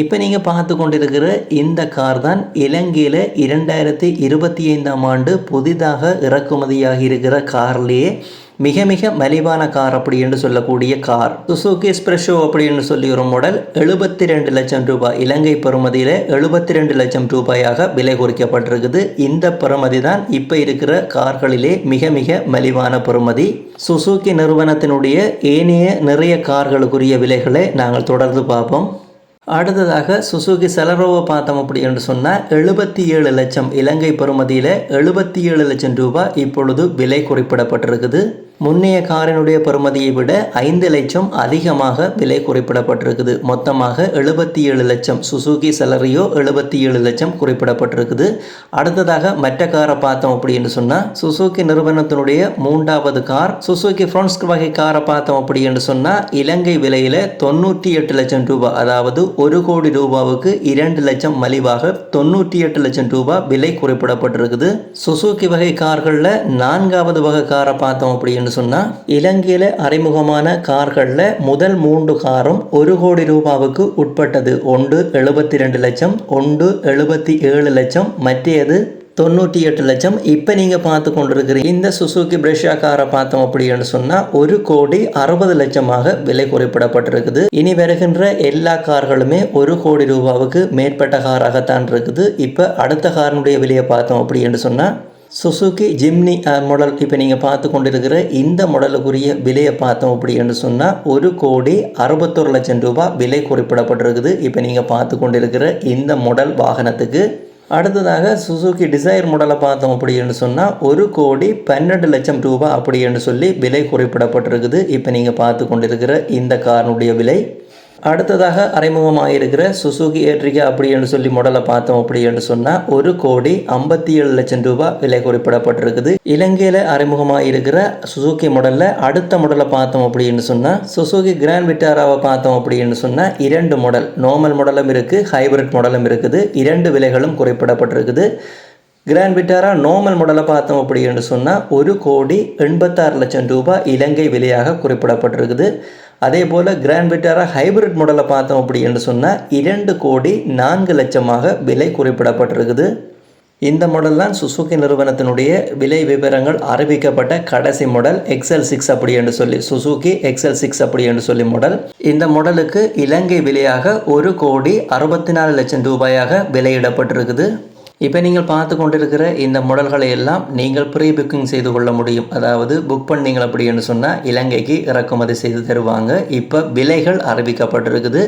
இப்போ நீங்கள் பார்த்து கொண்டிருக்கிற இந்த கார் தான் இலங்கையில் இரண்டாயிரத்தி இருபத்தி ஐந்தாம் ஆண்டு புதிதாக இறக்குமதியாகி இருக்கிற கார்லேயே மிக மிக மலிவான கார் அப்படி என்று சொல்லக்கூடிய கார். சுசுகி எஸ்பிரஷோ அப்படின்னு சொல்லி ஒரு மாடல் எழுபத்தி ரெண்டு லட்சம் ரூபாய். இலங்கை பெறுமதியில் எழுபத்தி ரெண்டு லட்சம் ரூபாயாக விலை குறிக்கப்பட்டிருக்குது. இந்த பெறுமதி தான் இப்போ இருக்கிற கார்களிலே மிக மிக மலிவான பெறுமதி. சுசுகி நிறுவனத்தினுடைய ஏனைய நிறைய கார்களுக்குரிய விலைகளை நாங்கள் தொடர்ந்து பார்ப்போம். அடுத்ததாக சுசுகி செலரோவை பார்த்தோம் அப்படி என்று சொன்னால் எழுபத்தி ஏழு லட்சம் இலங்கை பெறுமதியில் எழுபத்தி ஏழு லட்சம் ரூபாய் இப்பொழுது விலை குறிப்பிடப்பட்டிருக்குது. முன்னைய காரினுடைய பெறுமதியை விட ஐந்து லட்சம் அதிகமாக விலை குறிப்பிடப்பட்டிருக்குது. மொத்தமாக எழுபத்தி ஏழு லட்சம் சுசுகி செலரியோ எழுபத்தி ஏழு லட்சம் குறிப்பிடப்பட்டிருக்குது. அடுத்ததாக மற்ற காரை பார்த்தோம் அப்படின்னு சொன்னால் சுசுகி நிறுவனத்தினுடைய மூன்றாவது கார் சுசுகி ஃப்ரான்ஸ் வகை காரை பார்த்தோம் அப்படின்னு சொன்னால் இலங்கை விலையில் தொண்ணூற்றி எட்டு லட்சம் ரூபாய் அதாவது ஒரு கோடி ரூபாவுக்கு இரண்டு லட்சம் மலிவாக தொண்ணூற்றி எட்டு லட்சம் ரூபாய் விலை குறிப்பிடப்பட்டிருக்குது. சுசுகி வகை கார்களில் நான்காவது வகை காரை பார்த்தோம் அப்படின்னு சொன்னால் இலங்கையில் அறிமுகமான கார்களில் முதல் மூன்று காரும் ஒரு கோடி ரூபாவுக்கு உட்பட்டது. ஒன்று எழுபத்தி ரெண்டு லட்சம் ஒன்று எழுபத்தி ஏழு லட்சம் மற்றது தொண்ணூற்றி எட்டு லட்சம். இப்போ நீங்கள் பார்த்து கொண்டிருக்கிற இந்த சுசுக்கி பிரஷா காரை பார்த்தோம் அப்படின்னு சொன்னால் ஒரு கோடி அறுபது லட்சமாக விலை குறிப்பிடப்பட்டிருக்குது. இனி வருகின்ற எல்லா கார்களுமே ஒரு கோடி ரூபாவுக்கு மேற்பட்ட காராகத்தான் இருக்குது. இப்போ அடுத்த காரினுடைய விலையை பார்த்தோம் அப்படின்னு சொன்னால் சுசுகி ஜிம்னி மாடல் இப்போ நீங்கள் பார்த்து கொண்டிருக்கிற இந்த மாடலுக்குரிய விலையை பார்த்தோம் அப்படின்னு சொன்னால் ஒரு கோடி அறுபத்தொரு லட்சம் ரூபாய் விலை குறிப்பிடப்பட்டிருக்குது. இப்போ நீங்கள் பார்த்து கொண்டிருக்கிற இந்த மாடல் வாகனத்துக்கு. அடுத்ததாக சுசுகி டிசைர் மாடலை பார்த்தோம் அப்படின்னு சொன்னால் ஒரு கோடி பன்னெண்டு லட்சம் ரூபாய் அப்படின்னு சொல்லி விலை குறிப்பிடப்பட்டிருக்குது. இப்போ நீங்கள் பார்த்து கொண்டிருக்கிற இந்த காரினுடைய விலை. அடுத்ததாக அறிமுகமாக இருக்கிற சுசுகி ஏட்ரிகா அப்படின்னு சொல்லி மாடலை பார்த்தோம் அப்படி என்று சொன்னால் ஒரு கோடி ஐம்பத்தி ஏழு லட்சம் ரூபாய் விலை குறிப்பிடப்பட்டிருக்குது. இலங்கையில் அறிமுகமாக இருக்கிற சுசுகி மாடலில் அடுத்த மாடலை பார்த்தோம் அப்படின்னு சொன்னால் சுசுகி கிராண்ட் விட்டாராவை பார்த்தோம் அப்படின்னு சொன்னால் இரண்டு மாடல் நார்மல் மாடலும் இருக்குது ஹைபிரிட் மாடலும் இருக்குது இரண்டு விலைகளும் குறிப்பிடப்பட்டிருக்குது. கிராண்ட் விட்டாரா நோமல் மாடலை பார்த்தோம் அப்படின்னு சொன்னால் ஒரு கோடி எண்பத்தாறு லட்சம் ரூபாய் இலங்கை விலையாக குறிப்பிடப்பட்டிருக்குது. அதே போல் கிராண்ட் விட்டாரா ஹைபிரிட் மாடலை பார்த்தோம் அப்படி என்று சொன்னால் இரண்டு கோடி நான்கு லட்சமாக விலை குறிப்பிடப்பட்டிருக்குது. இந்த மாடல் தான் சுசுகி நிறுவனத்தினுடைய விலை விவரங்கள் அறிவிக்கப்பட்ட கடைசி மாடல் எக்ஸல் சிக்ஸ் அப்படி என்று சொல்லி சுசுகி எக்ஸல் சிக்ஸ் அப்படி என்று சொல்லி மாடல் இந்த மாடலுக்கு இலங்கை விலையாக ஒரு கோடி அறுபத்தி நாலு லட்சம் ரூபாயாக விலையிடப்பட்டிருக்குது. இப்போ நீங்கள் பார்த்து கொண்டிருக்கிற இந்த முடல்களை எல்லாம் நீங்கள் ப்ரீ புக்கிங் செய்து கொள்ள முடியும். அதாவது புக் பண்ணீங்க அப்படின்னு சொன்னால் இலங்கைக்கு இறக்குமதி செய்து தருவாங்க. இப்போ விலைகள் அறிவிக்கப்பட்டிருக்குது.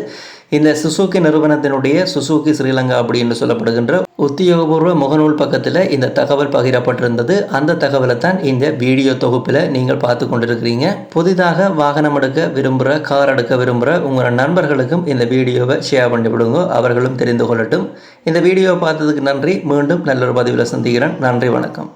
இந்த சுசுகி நிறுவனத்தினுடைய சுசுகி ஸ்ரீலங்கா அப்படின்னு சொல்லப்படுகின்ற உத்தியோகபூர்வ முகநூல் பக்கத்தில் இந்த தகவல் பகிரப்பட்டிருந்தது. அந்த தகவலை தான் இந்த வீடியோ தொகுப்பில் நீங்கள் பார்த்து கொண்டிருக்கிறீங்க. புதிதாக வாகனம் எடுக்க விரும்புகிற கார் எடுக்க விரும்புகிற உங்கள் நண்பர்களுக்கும் இந்த வீடியோவை ஷேர் பண்ணி விடுங்க. அவர்களும் தெரிந்து கொள்ளட்டும். இந்த வீடியோவை பார்த்ததுக்கு நன்றி. மீண்டும் நல்ல ஒரு பதிவில் சந்திக்கிறேன். நன்றி வணக்கம்.